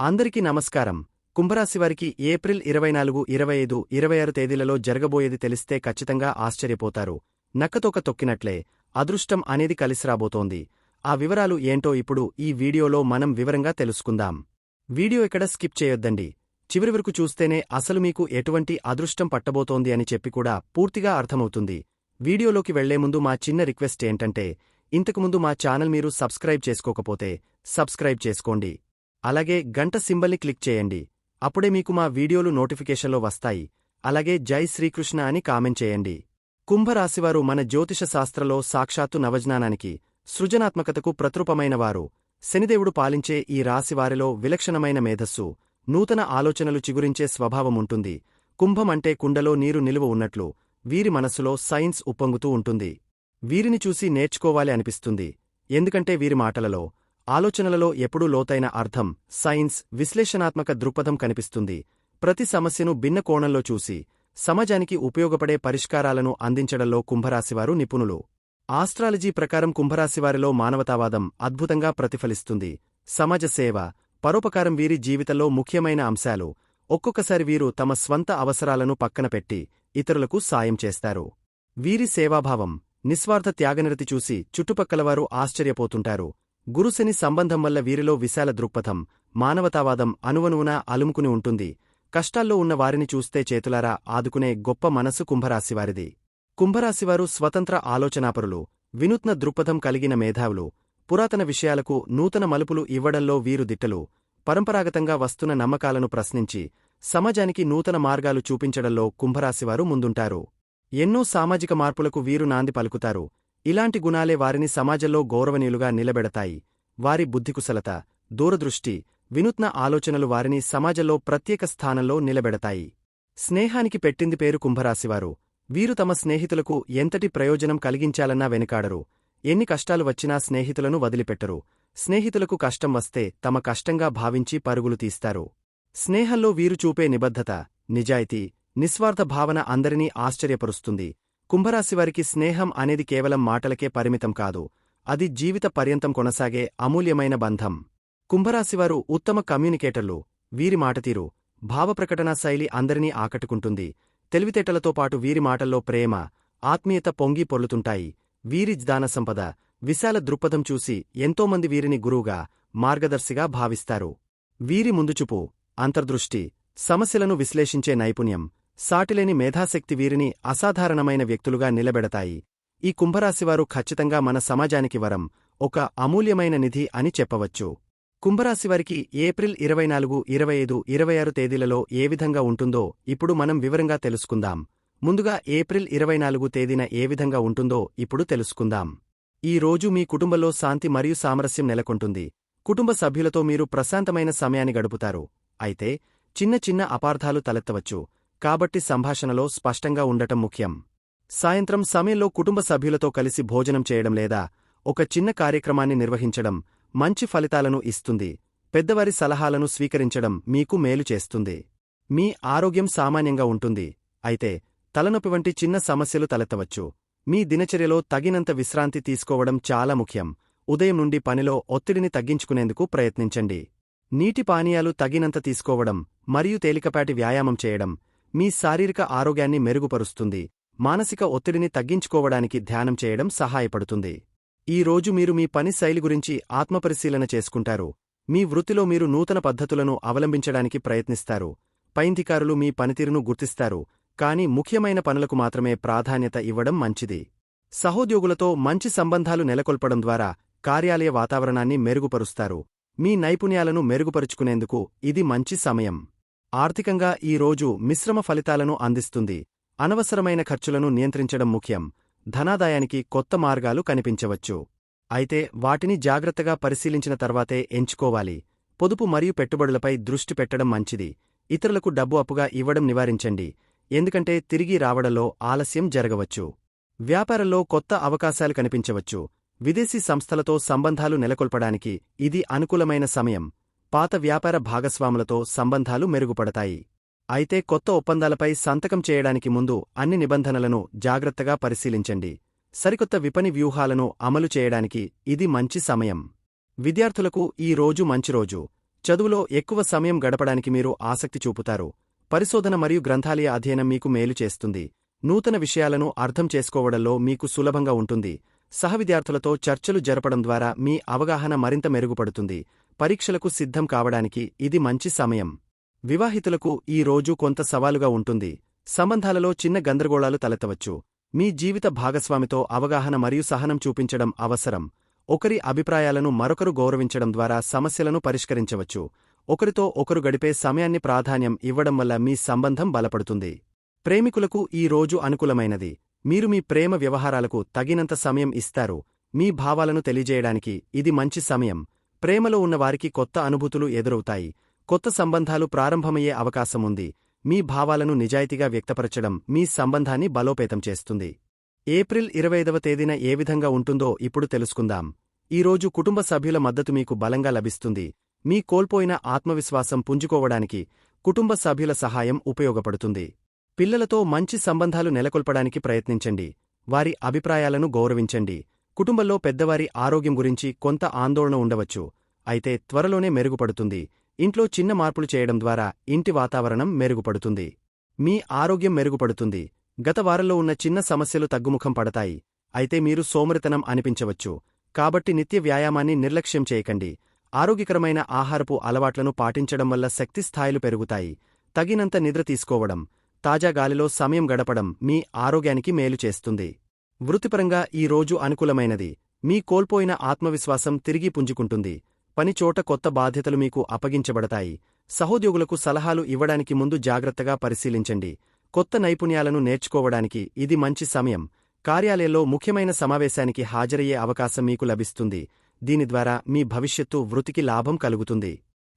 అందరికీ నమస్కారం. కుంభరాశివారికి ఏప్రిల్ ఇరవై నాలుగు ఇరవై ఐదు ఇరవై ఆరు తేదీలలో జరగబోయేది తెలిస్తే ఖచ్చితంగా ఆశ్చర్యపోతారు. నక్కతోక తొక్కినట్లే అదృష్టం అనేది కలిసిరాబోతోంది. ఆ వివరాలు ఏంటో ఇప్పుడు ఈ వీడియోలో మనం వివరంగా తెలుసుకుందాం. వీడియో ఇక్కడ స్కిప్ చేయొద్దండి. చివరి వరకు చూస్తేనే అసలు మీకు ఎటువంటి అదృష్టం పట్టబోతోంది అని చెప్పి కూడా పూర్తిగా అర్థమవుతుంది. వీడియోలోకి వెళ్ళే ముందు మా చిన్న రిక్వెస్ట్ ఏంటంటే ఇంతకుముందు మా ఛానల్ మీరు సబ్స్క్రైబ్ చేసుకోకపోతే సబ్స్క్రైబ్ చేసుకోండి. అలాగే గంట సింబల్ని క్లిక్ చేయండి. అప్పుడే మీకు మా వీడియోలు నోటిఫికేషన్లో వస్తాయి. అలాగే జై శ్రీకృష్ణ అని కామెంట్ చేయండి. కుంభరాశివారు మన జ్యోతిష శాస్త్రలో సాక్షాత్తు నవజ్ఞానానికి సృజనాత్మకతకు ప్రతృపమైన వారు శనిదేవుడు పాలించే ఈ రాశివారిలో విలక్షణమైన మేధస్సు నూతన ఆలోచనలు చిగురించే స్వభావముంటుంది కుంభమంటే కుండలో నీరు నిలువ ఉన్నట్లు వీరి మనస్సులో సైన్స్ ఉప్పొంగుతూ ఉంటుంది. వీరిని చూసి నేర్చుకోవాలి అనిపిస్తుంది. ఎందుకంటే వీరి మాటలలో ఆలోచనలలో ఎప్పుడూ లోతైన అర్థం సైన్స్ విశ్లేషణాత్మక దృక్పథం కనిపిస్తుంది. ప్రతి సమస్యను భిన్న కోణంలో చూసి సమాజానికి ఉపయోగపడే పరిష్కారాలను అందించడంలో కుంభరాశివారు నిపుణులు. ఆస్ట్రాలజీ ప్రకారం కుంభరాశివారిలో మానవతావాదం అద్భుతంగా ప్రతిఫలిస్తుంది. సమాజ సేవ పరోపకారం వీరి జీవితంలో ముఖ్యమైన అంశాలు. ఒక్కొక్కసారి వీరు తమ స్వంత అవసరాలను పక్కన పెట్టి ఇతరులకు సాయం చేస్తారు. వీరి సేవాభావం నిస్వార్థ త్యాగనిరతి చూసి చుట్టుపక్కలవారు ఆశ్చర్యపోతుంటారు. గురుశని సంబంధం వల్ల వీరిలో విశాల దృక్పథం మానవతావాదం అనువనువునా అలుముకుని ఉంటుంది. కష్టాల్లో ఉన్న వారిని చూస్తే చేతులారా ఆదుకునే గొప్ప మనసు కుంభరాశివారిది. కుంభరాశివారు స్వతంత్ర ఆలోచనాపరులు వినూత్న దృక్పథం కలిగిన మేధావులు. పురాతన విషయాలకు నూతన మలుపులు ఇవ్వడంలో వీరు దిట్టలు. పరంపరాగతంగా వస్తున్న నమ్మకాలను ప్రశ్నించి సమాజానికి నూతన మార్గాలు చూపించడంలో కుంభరాశివారు ముందుంటారు. ఎన్నో సామాజిక మార్పులకు వీరు నాంది పలుకుతారు. ఇలాంటి గుణాలే వారిని సమాజంలో గౌరవనీయులుగా నిలబెడతాయి. వారి బుద్ధికుశలత దూరదృష్టి వినూత్న ఆలోచనలు వారిని సమాజంలో ప్రత్యేక స్థానంలో నిలబెడతాయి. స్నేహానికి పెట్టింది పేరు కుంభరాశివారు. వీరు తమ స్నేహితులకు ఎంతటి ప్రయోజనం కలిగించాలన్నా వెనుకాడరు. ఎన్ని కష్టాలు వచ్చినా స్నేహితులను వదిలిపెట్టరు. స్నేహితులకు కష్టం వస్తే తమ కష్టంగా భావించి పరుగులు తీస్తారు. స్నేహంలో వీరు చూపే నిబద్ధత నిజాయితీ నిస్వార్థ భావన అందరినీ ఆశ్చర్యపరుస్తుంది. కుంభరాశివారికి స్నేహం అనేది కేవలం మాటలకే పరిమితం కాదు అది జీవిత పర్యంతం కొనసాగే అమూల్యమైన బంధం. కుంభరాశివారు ఉత్తమ కమ్యూనికేటర్లు వీరి మాటతీరు భావప్రకటనా శైలి అందరినీ ఆకట్టుకుంటుంది. తెలివితేటలతో పాటు వీరి మాటల్లో ప్రేమ ఆత్మీయత పొంగి పొర్లుతుంటాయి. వీరి జ్ఞాన సంపద విశాల దృక్పథం చూసి ఎంతోమంది వీరిని గురువుగా మార్గదర్శిగా భావిస్తారు. వీరి ముందుచుపు అంతర్దృష్టి సమస్యలను విశ్లేషించే నైపుణ్యం సాటిలేని మేధాశక్తి వీరిని అసాధారణమైన వ్యక్తులుగా నిలబెడతాయి. ఈ కుంభరాశివారు ఖచ్చితంగా మన సమాజానికి వరం ఒక అమూల్యమైన నిధి అని చెప్పవచ్చు. కుంభరాశివారికి ఏప్రిల్ ఇరవై నాలుగు ఇరవై ఐదు ఇరవై ఆరు తేదీలలో ఏ విధంగా ఉంటుందో ఇప్పుడు మనం వివరంగా తెలుసుకుందాం. ముందుగా ఏప్రిల్ ఇరవై నాలుగు తేదీన ఏ విధంగా ఉంటుందో ఇప్పుడు తెలుసుకుందాం. ఈ రోజు మీ కుటుంబంలో శాంతి మరియు సామరస్యం నెలకొంటుంది. కుటుంబ సభ్యులతో మీరు ప్రశాంతమైన సమయాన్ని గడుపుతారు. అయితే చిన్న చిన్న అపార్థాలు తలెత్తవచ్చు. కాబట్టి సంభాషణలో స్పష్టంగా ఉండటం ముఖ్యం. సాయంత్రం సమయంలో కుటుంబ సభ్యులతో కలిసి భోజనం చేయడం లేదా ఒక చిన్న కార్యక్రమాన్ని నిర్వహించడం మంచి ఫలితాలను ఇస్తుంది. పెద్దవారి సలహాలను స్వీకరించడం మీకు మేలు చేస్తుంది. మీ ఆరోగ్యం సామాన్యంగా ఉంటుంది. అయితే తలనొప్పి వంటి చిన్న సమస్యలు తలెత్తవచ్చు. మీ దినచర్యలో తగినంత విశ్రాంతి తీసుకోవడం చాలా ముఖ్యం. ఉదయం నుండి పనిలో ఒత్తిడిని తగ్గించుకునేందుకు ప్రయత్నించండి. నీటి పానీయాలు తగినంత తీసుకోవడం మరియు తేలికపాటి వ్యాయామం చేయడం మీ శారీరక ఆరోగ్యాన్ని మెరుగుపరుస్తుంది. మానసిక ఒత్తిడిని తగ్గించుకోవడానికి ధ్యానం చేయడం సహాయపడుతుంది. ఈ రోజు మీరు మీ పని శైలి గురించి ఆత్మపరిశీలన చేసుకుంటారు. మీ వృత్తిలో మీరు నూతన పద్ధతులను అవలంబించడానికి ప్రయత్నిస్తారు. పైంధికారులు మీ పనితీరును గుర్తిస్తారు. కాని ముఖ్యమైన పనులకు మాత్రమే ప్రాధాన్యత ఇవ్వడం మంచిది. సహోద్యోగులతో మంచి సంబంధాలు నెలకొల్పడం ద్వారా కార్యాలయ వాతావరణాన్ని మెరుగుపరుస్తారు. మీ నైపుణ్యాలను మెరుగుపరుచుకునేందుకు ఇది మంచి సమయం. ఆర్థికంగా ఈ రోజు మిశ్రమ ఫలితాలను అందిస్తుంది. అనవసరమైన ఖర్చులను నియంత్రించడం ముఖ్యం. ధనాదాయానికి కొత్త మార్గాలు కనిపించవచ్చు. అయితే వాటిని జాగ్రత్తగా పరిశీలించిన తర్వాతే ఎంచుకోవాలి. పొదుపు మరియు పెట్టుబడులపై దృష్టి పెట్టడం మంచిది. ఇతరులకు డబ్బు అప్పుగా ఇవ్వడం నివారించండి. ఎందుకంటే తిరిగి రావడంలో ఆలస్యం జరగవచ్చు. వ్యాపారంలో కొత్త అవకాశాలు కనిపించవచ్చు. విదేశీ సంస్థలతో సంబంధాలు నెలకొల్పడానికి ఇది అనుకూలమైన సమయం. పాత వ్యాపార భాగస్వాములతో సంబంధాలు మెరుగుపడతాయి. అయితే కొత్త ఒప్పందాలపై సంతకం చేయడానికి ముందు అన్ని నిబంధనలను జాగ్రత్తగా పరిశీలించండి. సరికొత్త విపణి వ్యూహాలను అమలు చేయడానికి ఇది మంచి సమయం. విద్యార్థులకు ఈ రోజు మంచి రోజు. చదువులో ఎక్కువ సమయం గడపడానికి మీరు ఆసక్తి చూపుతారు. పరిశోధన మరియు గ్రంథాలయ అధ్యయనం మీకు మేలు చేస్తుంది. నూతన విషయాలను అర్థం చేసుకోవడంలో మీకు సులభంగా ఉంటుంది. సహవిద్యార్థులతో చర్చలు జరపడం ద్వారా మీ అవగాహన మరింత మెరుగుపడుతుంది. పరీక్షలకు సిద్ధం కావడానికి ఇది మంచి సమయం. వివాహితులకు ఈ రోజు కొంత సవాలుగా ఉంటుంది. సంబంధాలలో చిన్న గందరగోళాలు తలెత్తవచ్చు. మీ జీవిత భాగస్వామితో అవగాహన మరియు సహనం చూపించడం అవసరం. ఒకరి అభిప్రాయాలను మరొకరు గౌరవించడం ద్వారా సమస్యలను పరిష్కరించవచ్చు. ఒకరితో ఒకరు గడిపే సమయాన్ని ప్రాధాన్యం ఇవ్వడం వల్ల మీ సంబంధం బలపడుతుంది. ప్రేమికులకు ఈ రోజు అనుకూలమైనది. మీరు మీ ప్రేమ వ్యవహారాలకు తగినంత సమయం ఇస్తారు. మీ భావాలను తెలియజేయడానికి ఇది మంచి సమయం. ప్రేమలో ఉన్నవారికి కొత్త అనుభూతులు ఎదురవుతాయి. కొత్త సంబంధాలు ప్రారంభమయ్యే అవకాశముంది. మీ భావాలను నిజాయితీగా వ్యక్తపరచడం మీ సంబంధాన్ని బలోపేతం చేస్తుంది. ఏప్రిల్ ఇరవైదవ తేదీన ఏ విధంగా ఉంటుందో ఇప్పుడు తెలుసుకుందాం. ఈరోజు కుటుంబ సభ్యుల మద్దతు మీకు బలంగా లభిస్తుంది. మీ కోల్పోయిన ఆత్మవిశ్వాసం పుంజుకోవడానికి కుటుంబ సభ్యుల సహాయం ఉపయోగపడుతుంది. పిల్లలతో మంచి సంబంధాలు నెలకొల్పడానికి ప్రయత్నించండి. వారి అభిప్రాయాలను గౌరవించండి. కుటుంబంలో పెద్దవారి ఆరోగ్యం గురించి కొంత ఆందోళన ఉండవచ్చు. అయితే త్వరలోనే మెరుగుపడుతుంది. ఇంట్లో చిన్న మార్పులు చేయడం ద్వారా ఇంటి వాతావరణం మెరుగుపడుతుంది. మీ ఆరోగ్యం మెరుగుపడుతుంది. గత వారంలో ఉన్న చిన్న సమస్యలు తగ్గుముఖం పడతాయి. అయితే మీరు సోమరితనం అనిపించవచ్చు. కాబట్టి నిత్య వ్యాయామాన్ని నిర్లక్ష్యం చేయకండి. ఆరోగ్యకరమైన ఆహారపు అలవాట్లను పాటించడం వల్ల శక్తి స్థాయిలు పెరుగుతాయి. తగినంత నిద్ర తీసుకోవడం తాజా గాలిలో సమయం గడపడం మీ ఆరోగ్యానికి మేలు చేస్తుంది. వృత్తిపరంగా ఈ రోజు అనుకూలమైనది. మీ కోల్పోయిన ఆత్మవిశ్వాసం తిరిగి పుంజుకుంటుంది. పనిచోట కొత్త బాధ్యతలు మీకు అప్పగించబడతాయి. సహోద్యోగులకు సలహాలు ఇవ్వడానికి ముందు జాగ్రత్తగా పరిశీలించండి. కొత్త నైపుణ్యాలను నేర్చుకోవడానికి ఇది మంచి సమయం. కార్యాలయంలో ముఖ్యమైన సమావేశానికి హాజరయ్యే అవకాశం మీకు లభిస్తుంది. దీని ద్వారా మీ భవిష్యత్తు వృత్తికి లాభం కలుగుతుంది.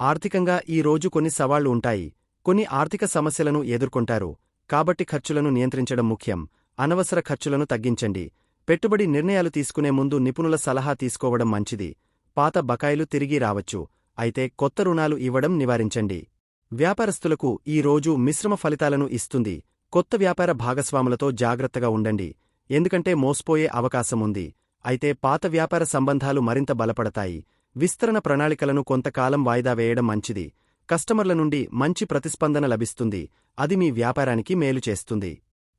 ఆర్థికంగా ఈ రోజు కొన్ని సవాళ్ళు ఉంటాయి. కొన్ని ఆర్థిక సమస్యలను ఎదుర్కొంటారు. కాబట్టి ఖర్చులను నియంత్రించడం ముఖ్యం. అనవసర ఖర్చులను తగ్గించండి. పెట్టుబడి నిర్ణయాలు తీసుకునే ముందు నిపుణుల సలహా తీసుకోవడం మంచిది. పాత బకాయిలు తిరిగి రావచ్చు. అయితే కొత్త రుణాలు ఇవ్వడం నివారించండి. వ్యాపారస్తులకు ఈ రోజు మిశ్రమ ఫలితాలను ఇస్తుంది. కొత్త వ్యాపార భాగస్వాములతో జాగ్రత్తగా ఉండండి. ఎందుకంటే మోసపోయే అవకాశముంది అయితే పాత వ్యాపార సంబంధాలు మరింత బలపడతాయి. విస్తరణ ప్రణాళికలను కొంతకాలం వాయిదా వేయడం మంచిది. కస్టమర్ల నుండి మంచి ప్రతిస్పందన లభిస్తుంది. అది మీ వ్యాపారానికి మేలు చేస్తుంది.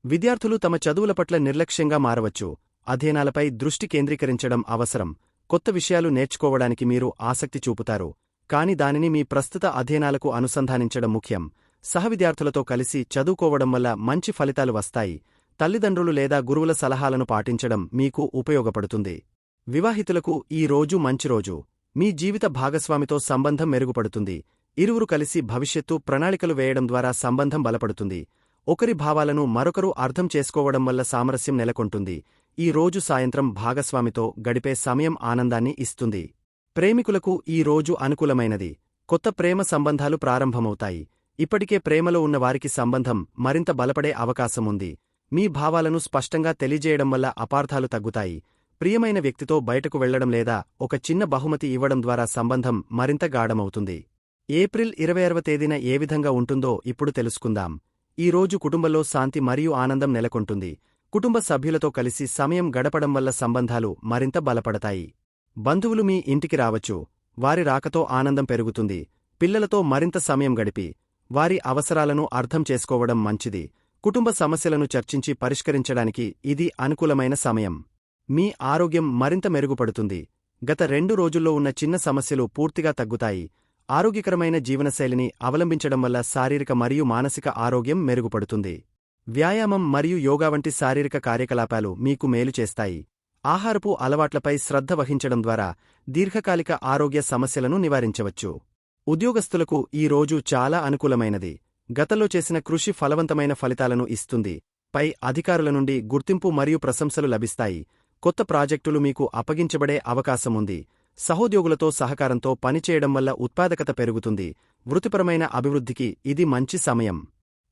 విద్యార్థులు తమ చదువుల పట్ల నిర్లక్ష్యంగా మారవచ్చు. అధ్యయనాలపై దృష్టి కేంద్రీకరించడం అవసరం. కొత్త విషయాలు నేర్చుకోవడానికి మీరు ఆసక్తి చూపుతారు. కాని దానిని మీ ప్రస్తుత అధ్యయనాలకు అనుసంధానించడం ముఖ్యం. సహవిద్యార్థులతో కలిసి చదువుకోవడం వల్ల మంచి ఫలితాలు వస్తాయి. తల్లిదండ్రులు లేదా గురువుల సలహాలను పాటించడం మీకు ఉపయోగపడుతుంది. వివాహితులకు ఈ రోజు మంచి రోజు. మీ జీవిత భాగస్వామితో సంబంధం మెరుగుపడుతుంది. ఇరువురు కలిసి భవిష్యత్తు ప్రణాళికలు వేయడం ద్వారా సంబంధం బలపడుతుంది. ఒకరి భావాలను మరొకరు అర్థం చేసుకోవడం వల్ల సామరస్యం నెలకొంటుంది. ఈ రోజు సాయంత్రం భాగస్వామితో గడిపే సమయం ఆనందాన్ని ఇస్తుంది. ప్రేమికులకు ఈ రోజు అనుకూలమైనది. కొత్త ప్రేమ సంబంధాలు ప్రారంభమవుతాయి. ఇప్పటికే ప్రేమలో ఉన్నవారికి సంబంధం మరింత బలపడే అవకాశముంది మీ భావాలను స్పష్టంగా తెలియజేయడం వల్ల అపార్థాలు తగ్గుతాయి. ప్రియమైన వ్యక్తితో బయటకు వెళ్ళడం లేదా ఒక చిన్న బహుమతి ఇవ్వడం ద్వారా సంబంధం మరింత గాఢమవుతుంది. ఏప్రిల్ ఇరవై అరవ తేదీన ఏ విధంగా ఉంటుందో ఇప్పుడు తెలుసుకుందాం. ఈ రోజు కుటుంబంలో శాంతి మరియు ఆనందం నెలకొంటుంది. కుటుంబ సభ్యులతో కలిసి సమయం గడపడం వల్ల సంబంధాలు మరింత బలపడతాయి. బంధువులు మీ ఇంటికి రావచ్చు. వారి రాకతో ఆనందం పెరుగుతుంది. పిల్లలతో మరింత సమయం గడిపి వారి అవసరాలను అర్థం చేసుకోవడం మంచిది. కుటుంబ సమస్యలను చర్చించి పరిష్కరించడానికి ఇది అనుకూలమైన సమయం. మీ ఆరోగ్యం మరింత మెరుగుపడుతుంది. గత రెండు రోజుల్లో ఉన్న చిన్న సమస్యలు పూర్తిగా తగ్గుతాయి. ఆరోగ్యకరమైన జీవనశైలిని అవలంబించడం వల్ల శారీరక మరియు మానసిక ఆరోగ్యం మెరుగుపడుతుంది. వ్యాయామం మరియు యోగా వంటి శారీరక కార్యకలాపాలు మీకు మేలు చేస్తాయి. ఆహారపు అలవాట్లపై శ్రద్ధ వహించడం ద్వారా దీర్ఘకాలిక ఆరోగ్య సమస్యలను నివారించవచ్చు. ఉద్యోగస్తులకు ఈ రోజు చాలా అనుకూలమైనది. గతంలో చేసిన కృషి ఫలవంతమైన ఫలితాలను ఇస్తుంది. పై అధికారుల నుండి గుర్తింపు మరియు ప్రశంసలు లభిస్తాయి. కొత్త ప్రాజెక్టులు మీకు అప్పగించబడే అవకాశముంది. సహోద్యోగులతో సహకారంతో పనిచేయడం వల్ల ఉత్పాదకత పెరుగుతుంది. వృత్తిపరమైన అభివృద్ధికి ఇది మంచి సమయం.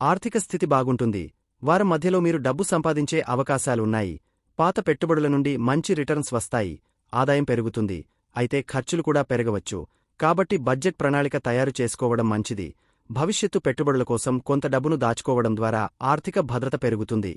ఆర్థిక స్థితి బాగుంటుంది. వారం మధ్యలో మీరు డబ్బు సంపాదించే అవకాశాలున్నాయి. పాత పెట్టుబడుల నుండి మంచి రిటర్న్స్ వస్తాయి. ఆదాయం పెరుగుతుంది. అయితే ఖర్చులు కూడా పెరగవచ్చు. కాబట్టి బడ్జెట్ ప్రణాళిక తయారు చేసుకోవడం మంచిది. భవిష్యత్తు పెట్టుబడుల కోసం కొంత డబ్బును దాచుకోవడం ద్వారా ఆర్థిక భద్రత పెరుగుతుంది.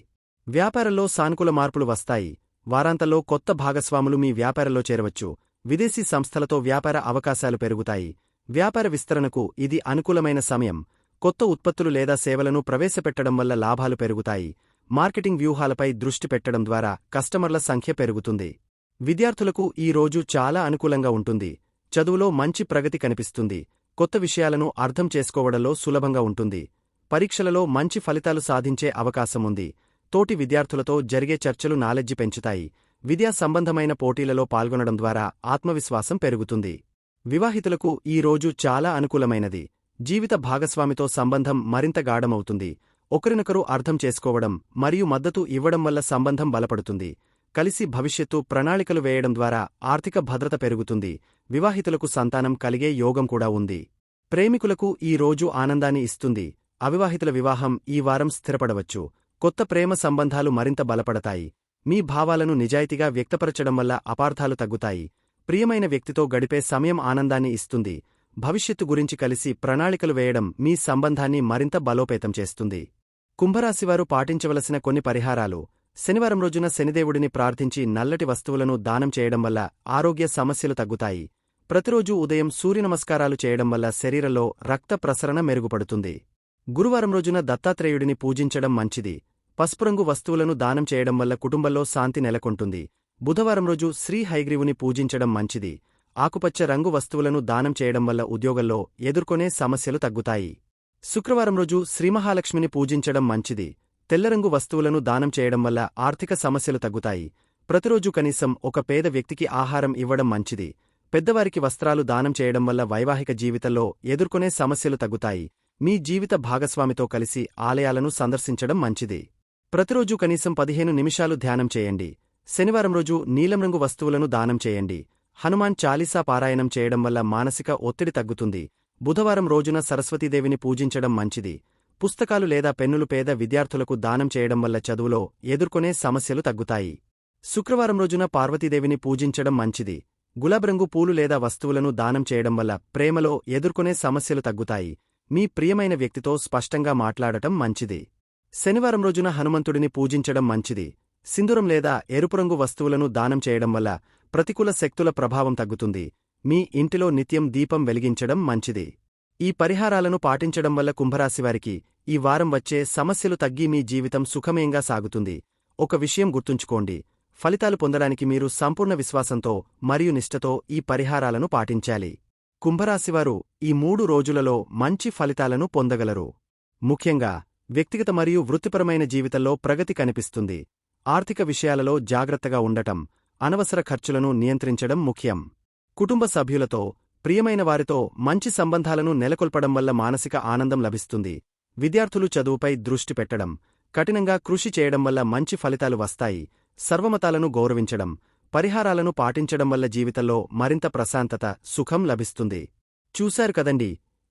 వ్యాపారంలో సానుకూల మార్పులు వస్తాయి. వారాంతంలో కొత్త భాగస్వాములు మీ వ్యాపారంలో చేరవచ్చు. విదేశీ సంస్థలతో వ్యాపార అవకాశాలు పెరుగుతాయి. వ్యాపార విస్తరణకు ఇది అనుకూలమైన సమయం. కొత్త ఉత్పత్తులు లేదా సేవలను ప్రవేశపెట్టడం వల్ల లాభాలు పెరుగుతాయి. మార్కెటింగ్ వ్యూహాలపై దృష్టి పెట్టడం ద్వారా కస్టమర్ల సంఖ్య పెరుగుతుంది. విద్యార్థులకు ఈ రోజు చాలా అనుకూలంగా ఉంటుంది. చదువులో మంచి ప్రగతి కనిపిస్తుంది. కొత్త విషయాలను అర్థం చేసుకోవడంలో సులభంగా ఉంటుంది. పరీక్షలలో మంచి ఫలితాలు సాధించే అవకాశముంది తోటి విద్యార్థులతో జరిగే చర్చలు నాలెడ్జి పెంచుతాయి. విద్యా సంబంధమైన పోటీలలో పాల్గొనడం ద్వారా ఆత్మవిశ్వాసం పెరుగుతుంది. వివాహితులకు ఈ రోజు చాలా అనుకూలమైనది. జీవిత భాగస్వామితో సంబంధం మరింత గాఢమవుతుంది. ఒకరినొకరు అర్థం చేసుకోవడం మరియు మద్దతు ఇవ్వడం వల్ల సంబంధం బలపడుతుంది. కలిసి భవిష్యత్తు ప్రణాళికలు వేయడం ద్వారా ఆర్థిక భద్రత పెరుగుతుంది. వివాహితులకు సంతానం కలిగే యోగం కూడా ఉంది. ప్రేమికులకు ఈ రోజు ఆనందాన్ని ఇస్తుంది. అవివాహితుల వివాహం ఈ వారం స్థిరపడవచ్చు. కొత్త ప్రేమ సంబంధాలు మరింత బలపడతాయి. మీ భావాలను నిజాయితీగా వ్యక్తపరచడం వల్ల అపార్థాలు తగ్గుతాయి. ప్రియమైన వ్యక్తితో గడిపే సమయం ఆనందాన్ని ఇస్తుంది. భవిష్యత్తు గురించి కలిసి ప్రణాళికలు వేయడం మీ సంబంధాన్ని మరింత బలోపేతం చేస్తుంది. కుంభరాశివారు పాటించవలసిన కొన్ని పరిహారాలు. శనివారం రోజున శనిదేవుడిని ప్రార్థించి నల్లటి వస్తువులను దానం చేయడం వల్ల ఆరోగ్య సమస్యలు తగ్గుతాయి. ప్రతిరోజూ ఉదయం సూర్యనమస్కారాలు చేయడం వల్ల శరీరంలో రక్త ప్రసరణ మెరుగుపడుతుంది. గురువారం రోజున దత్తాత్రేయుడిని పూజించడం మంచిది. పసుపురంగు వస్తువులను దానం చేయడం వల్ల కుటుంబంలో శాంతి నెలకొంటుంది. బుధవారం రోజు శ్రీ హైగ్రీవుని పూజించడం మంచిది. ఆకుపచ్చ రంగు వస్తువులను దానం చేయడం వల్ల ఉద్యోగంలో ఎదుర్కొనే సమస్యలు తగ్గుతాయి. శుక్రవారం రోజు శ్రీమహాలక్ష్మిని పూజించడం మంచిది. తెల్లరంగు వస్తువులను దానం చేయడం వల్ల ఆర్థిక సమస్యలు తగ్గుతాయి. ప్రతిరోజు కనీసం ఒక పేద వ్యక్తికి ఆహారం ఇవ్వడం మంచిది. పెద్దవారికి వస్త్రాలు దానం చేయడం వల్ల వైవాహిక జీవితంలో ఎదుర్కొనే సమస్యలు తగ్గుతాయి. మీ జీవిత భాగస్వామితో కలిసి ఆలయాలను సందర్శించడం మంచిది. ప్రతిరోజు కనీసం పదిహేను నిమిషాలు ధ్యానం చేయండి. శనివారం రోజు నీలం రంగు వస్తువులను దానం చేయండి. హనుమాన్ చాలీసా పారాయణం చేయడం వల్ల మానసిక ఒత్తిడి తగ్గుతుంది. బుధవారం రోజున సరస్వతీదేవిని పూజించడం మంచిది. పుస్తకాలు లేదా పెన్నులు పేద విద్యార్థులకు దానం చేయడం వల్ల చదువులో ఎదుర్కొనే సమస్యలు తగ్గుతాయి. శుక్రవారం రోజున పార్వతీదేవిని పూజించడం మంచిది. గులాబ్రంగు పూలు లేదా వస్తువులను దానం చేయడం వల్ల ప్రేమలో ఎదుర్కొనే సమస్యలు తగ్గుతాయి. మీ ప్రియమైన వ్యక్తితో స్పష్టంగా మాట్లాడటం మంచిది. శనివారం రోజున హనుమంతుడిని పూజించడం మంచిది. సింధూరం లేదా ఎరుపురంగు వస్తువులను దానం చేయడం వల్ల ప్రతికూల శక్తుల ప్రభావం తగ్గుతుంది. మీ ఇంటిలో నిత్యం దీపం వెలిగించడం మంచిది. ఈ పరిహారాలను పాటించడం వల్ల కుంభరాశివారికి ఈ వారం వచ్చే సమస్యలు తగ్గి మీ జీవితం సుఖమయంగా సాగుతుంది. ఒక విషయం గుర్తుంచుకోండి. ఫలితాలు పొందడానికి మీరు సంపూర్ణ విశ్వాసంతో మరియు నిష్ఠతో ఈ పరిహారాలను పాటించాలి. కుంభరాశివారు ఈ మూడు రోజులలో మంచి ఫలితాలను పొందగలరు. ముఖ్యంగా వ్యక్తిగత మరియు వృత్తిపరమైన జీవితంలో ప్రగతి కనిపిస్తుంది. ఆర్థిక విషయాలలో జాగ్రత్తగా ఉండటం అనవసర ఖర్చులను నియంత్రించడం ముఖ్యం. కుటుంబ సభ్యులతో ప్రియమైన వారితో మంచి సంబంధాలను నెలకొల్పడం వల్ల మానసిక ఆనందం లభిస్తుంది. విద్యార్థులు చదువుపై దృష్టి పెట్టడం కఠినంగా కృషి చేయడం వల్ల మంచి ఫలితాలు వస్తాయి. సర్వమతాలను గౌరవించడం పరిహారాలను పాటించడం వల్ల జీవితంలో మరింత ప్రశాంతత సుఖం లభిస్తుంది. చూశారు కదండి